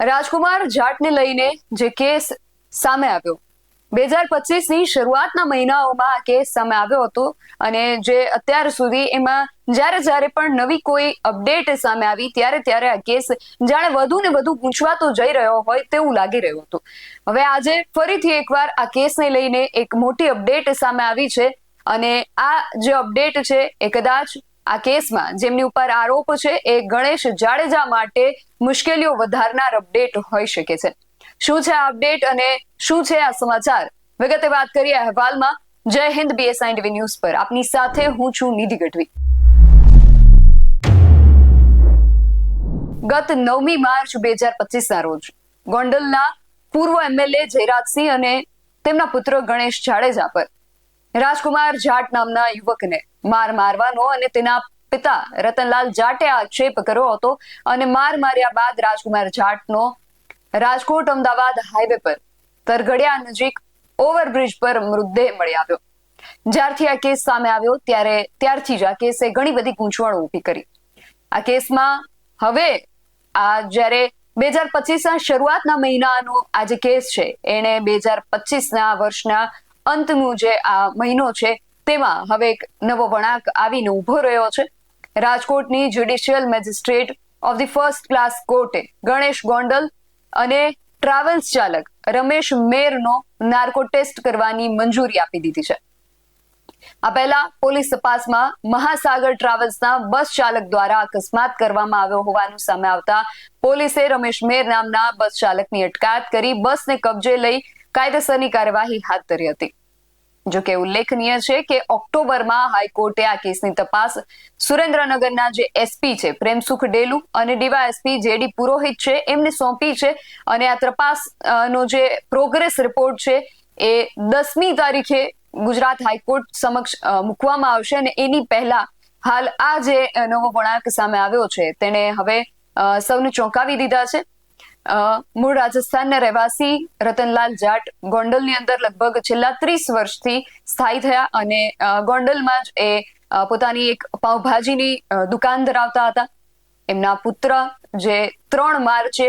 રાજકુમાર જાટને લઈને જે કેસ સામે આવ્યો. બે હજાર પચીસની શરૂઆતના મહિનાઓમાં આ કેસ સામે આવ્યો હતો અને જે અત્યાર સુધી એમાં જ્યારે જ્યારે પણ નવી કોઈ અપડેટ સામે આવી, ત્યારે ત્યારે આ કેસ જાણે વધુ ને વધુ પૂછવાતો જઈ રહ્યો હોય તેવું લાગી રહ્યું હતું. હવે આજે ફરીથી એકવાર આ કેસને લઈને એક મોટી અપડેટ સામે આવી છે અને આ જે અપડેટ છે એ કદાચ આ કેસમાં જેમની ઉપર આરોપ છે એ ગણેશ જાડેજા માટે મુશ્કેલીઓ વધારનાર અપડેટ હોઈ શકે છે. શું છે આ અપડેટ અને શું છે આ સમાચાર? વિગતે વાત કરીએ અહેવાલમાં. જય હિન્દ બીએસઆઈ ટીવી ન્યૂઝ પર. આપની સાથે હું છું નિધિ ગઢવી. ગત નવમી માર્ચ બે હજાર પચીસના રોજ ગોંડલના પૂર્વ એમએલએ જયરાજસિંહ અને તેમના પુત્ર ગણેશ જાડેજા પર રાજકુમાર જાટ નામના યુવકને માર મારવાનો અને તેના પિતા રતનલાલ જાટે આક્ષેપ કર્યો હતો અને માર માર્યા બાદ રાજકુમાર જાટનો રાજકોટ, અમદાવાદ હાઈવે પર તરગડિયા નજીક ઓવરબ્રિજ પર મૃતદેહ મળી આવ્યો. જ્યારથી આ કેસ સામે આવ્યો ત્યારે, ત્યારથી જ આ કેસે ઘણી બધી ગૂંચવણો ઊભી કરી. આ કેસમાં હવે આ જ્યારે બે હજાર પચીસના શરૂઆતના મહિનાનો આ જે કેસ છે એને બે હજાર પચીસના વર્ષના અંતનું જે આ મહિનો છે, તેમાં હવે એક નવો વળાંક આવીને ઊભો રહ્યો છે. રાજકોટની judicial magistrate of the first class કોર્ટે ગણેશ ગોંડલ અને ટ્રાવેલ્સ ચાલક રમેશ મેરનો નાર્કો ટેસ્ટ કરવાની મંજૂરી આપી દીધી છે. આ પહેલા પોલીસ તપાસમાં મહાસાગર ટ્રાવેલ્સના બસ ચાલક દ્વારા અકસ્માત કરવામાં આવ્યો હોવાનું સામે આવતા પોલીસે રમેશ મેર નામના બસ ચાલકની અટકાયત કરી બસને કબજે લઈ કાયદેસરની કાર્યવાહી હાથ ધરી હતી. જો કે ઉલ્લેખનીય છે કે ઓક્ટોબરમાં હાઈકોર્ટે આ કેસની તપાસ સુરેન્દ્રનગરના જે એસપી છે, પ્રેમસુખ ડેલુ અને ડીવાયએસપી જેડી પુરોહિત છે, એમને સોંપી છે અને આ તપાસ નો જે પ્રોગ્રેસ રિપોર્ટ છે એ દસમી તારીખે ગુજરાત હાઈકોર્ટ સમક્ષ મૂકવામાં આવશે અને એની પહેલા હાલ આ જે નવો વળાંક સામે આવ્યો છે તેને હવે સૌને ચોંકાવી દીધા છે. મૂળ રાજસ્થાનના રહેવાસી રતનલાલ જાટ ગોંડલની અંદર લગભગ છેલ્લા ત્રીસ વર્ષથી સ્થાયી થયા અને ગોંડલમાં જ એ પોતાની એક પાઉભાજીની દુકાન ધરાવતા હતા. એમના પુત્ર જે ત્રણ માર્ચે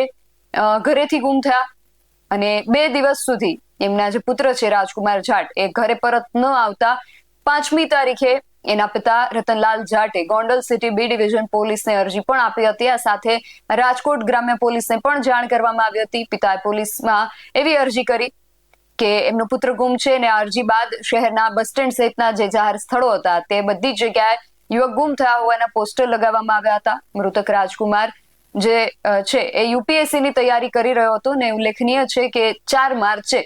ઘરેથી ગુમ થયા અને બે દિવસ સુધી એમના જે પુત્ર છે રાજકુમાર જાટ એ ઘરે પરત ન આવતા પાંચમી તારીખે એના પિતા રતનલાલ જાટે ગોંડલ સિટી બી ડિવિઝન પોલીસને અરજી પણ આપી હતી. આ સાથે રાજકોટ ગ્રામ્ય પોલીસને પણ જાણ કરવામાં આવી હતી. પિતાએ પોલીસમાં એવી અરજી કરી કે એમનો પુત્ર ગુમ છે અને અરજી બાદ શહેરના બસ સ્ટેન્ડ સહિતના જે જાહેર સ્થળો હતા તે બધી જગ્યાએ યુવક ગુમ થયા હોવાના પોસ્ટર લગાવવામાં આવ્યા હતા. મૃતક રાજકુમાર જે છે એ યુપીએસસી ની તૈયારી કરી રહ્યો હતો ને ઉલ્લેખનીય છે કે ચાર માર્ચે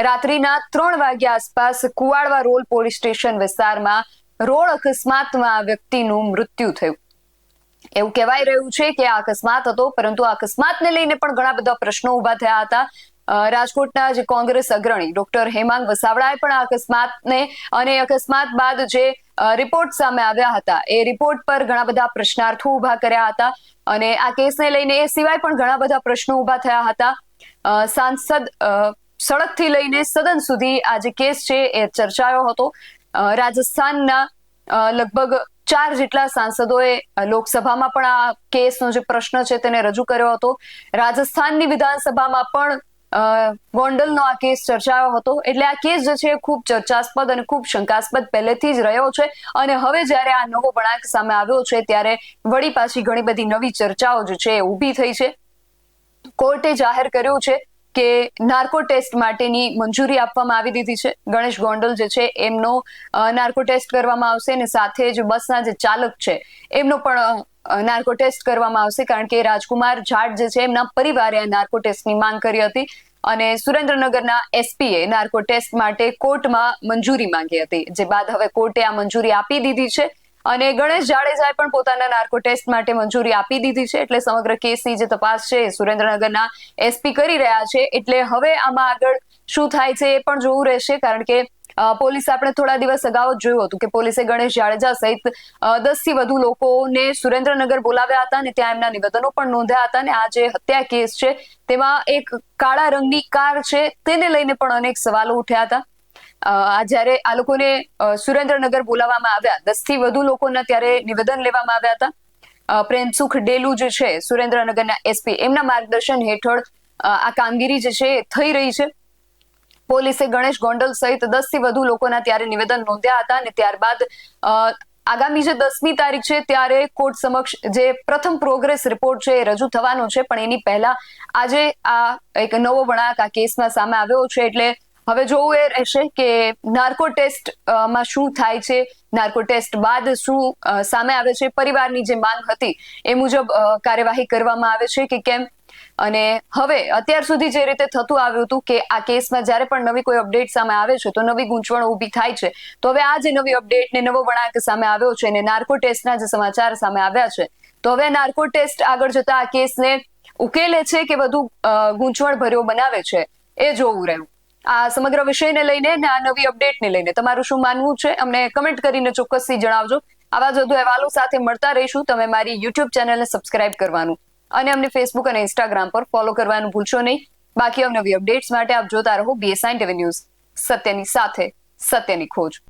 રાત્રિના ત્રણ વાગ્યા આસપાસ કુવાડવા રોલ પોલીસ સ્ટેશન વિસ્તારમાં રોડ અકસ્માતમાં આ વ્યક્તિનું મૃત્યુ થયું. એવું કહેવાય રહ્યું છે કે આ અકસ્માત હતો, પરંતુ આ અકસ્માતને લઈને પણ ઘણા બધા પ્રશ્નો ઊભા થયા હતા. રાજકોટના જે કોંગ્રેસ અગ્રણી ડોક્ટર હેમાંગ વસાવડાએ પણ આ અકસ્માતને અને અકસ્માત બાદ જે રિપોર્ટ સામે આવ્યા હતા, એ રિપોર્ટ પર ઘણા બધા પ્રશ્નાર્થો ઊભા કર્યા હતા અને આ કેસને લઈને એ સિવાય પણ ઘણા બધા પ્રશ્નો ઊભા થયા હતા. સાંસદ સડકથી લઈને સદન સુધી આ જે કેસ છે એ ચર્ચાયો હતો. રાજસ્થાનના લગભગ ચાર જેટલા સાંસદોએ લોકસભામાં પણ આ કેસનો જે પ્રશ્ન છે તેને રજૂ કર્યો હતો. રાજસ્થાનની વિધાનસભામાં પણ ગોંડલનો આ કેસ ચર્ચાયો હતો. એટલે આ કેસ જે છે ખૂબ ચર્ચાસ્પદ અને ખૂબ શંકાસ્પદ પહેલેથી જ રહ્યો છે. અને હવે જ્યારે આ નવો વળાંક સામે આવ્યો છે, ત્યારે વળી પાછી ઘણી બધી નવી ચર્ચાઓ જે છે ઊભી થઈ છે. કોર્ટે જાહેર કર્યું છે કે નાર્કો ટેસ્ટ માટેની મંજૂરી આપવામાં આવી દીધી છે. ગણેશ ગોંડલ જે છે, એમનો નાર્કો ટેસ્ટ કરવામાં આવશે અને સાથે જ બસના જે ચાલક છે, એમનો પણ નાર્કો ટેસ્ટ કરવામાં આવશે કારણ કે રાજકુમાર જાટ જે છે, એમના પરિવારે આ નાર્કો ટેસ્ટની માંગ કરી હતી અને સુરેન્દ્રનગરના એસપીએ નાર્કો ટેસ્ટ માટે કોર્ટમાં મંજૂરી માંગી હતી. જે બાદ હવે કોર્ટે આ મંજૂરી આપી દીધી છે. અને ગણેશ જાડેજાએ પણ પોતાના નાર્કો ટેસ્ટ માટે મંજૂરી આપી દીધી છે, એટલે સમગ્ર કેસની જે તપાસ છે સુરેન્દ્રનગરના એસપી કરી રહ્યા છે, એટલે હવે આમાં આગળ શું થાય છે એ પણ જોવું રહેશે, કારણ કે પોલીસે આપણે થોડા દિવસ અગાઉ જોયું હતું કે પોલીસે ગણેશ જાડેજા સહિત દસથી વધુ લોકોને સુરેન્દ્રનગર બોલાવ્યા હતા અને ત્યાં એમના નિવેદનો પણ નોંધ્યા હતા અને આ જે હત્યા કેસ છે તેમાં એક કાળા રંગની કાર છે, તેને લઈને પણ અનેક સવાલો ઉઠ્યા હતા. આ જ્યારે આ લોકોને સુરેન્દ્રનગર બોલાવવામાં આવ્યા દસથી વધુ લોકોના ત્યારે નિવેદન લેવામાં આવ્યા હતા. પ્રેમસુખ ડેલુ જે છે, સુરેન્દ્રનગરના એસપી એમના માર્ગદર્શન હેઠળ આ કામગીરી જે છે થઈ રહી છે. પોલીસે ગણેશ ગોંડલ સહિત દસથી વધુ લોકોના ત્યારે નિવેદન નોંધ્યા હતા અને ત્યારબાદ આગામી જે દસમી તારીખ છે ત્યારે કોર્ટ સમક્ષ જે પ્રથમ પ્રોગ્રેસ રિપોર્ટ છે એ રજૂ થવાનો છે. પણ એની પહેલા આજે આ એક નવો વળાંક આ કેસમાં સામે આવ્યો છે. એટલે હવે જોવું એ રહેશે કે નાર્કો ટેસ્ટમાં શું થાય છે, નાર્કો ટેસ્ટ બાદ શું સામે આવે છે, પરિવારની જે માંગ હતી એ મુજબ કાર્યવાહી કરવામાં આવે છે કે કેમ? અને હવે અત્યાર સુધી જે રીતે થતું આવ્યું હતું કે આ કેસમાં જ્યારે પણ નવી કોઈ અપડેટ સામે આવે છે, તો નવી ગૂંચવણો ઊભી થાય છે. તો હવે આ જે નવી અપડેટ ને નવો વળાંક સામે આવ્યો છે અને નાર્કો ટેસ્ટના જે સમાચાર સામે આવ્યા છે, તો હવે નાર્કો ટેસ્ટ આગળ જતા આ કેસને ઉકેલે છે કે વધુ ગૂંચવણ ભર્યો બનાવે છે, એ જોવું રહ્યું. આ સમગ્ર વિષયને લઈને અને આ નવી અપડેટને લઈને. તમારું શું માનવું છે? અમને કમેન્ટ કરીને ચોક્કસથી જણાવજો. આવા જ વધુ અહેવાલો સાથે મળતા રહીશું. તમે મારી યુટ્યુબ ચેનલને સબસ્ક્રાઇબ કરવાનું અને અમને ફેસબુક અને ઇન્સ્ટાગ્રામ પર ફોલો કરવાનું ભૂલશો નહીં. બાકી અવનવી અપડેટ્સ માટે આપ જોતા રહો બીએસઆઈ ટીવી ન્યૂઝ સત્યની સાથે, સત્યની ખોજ.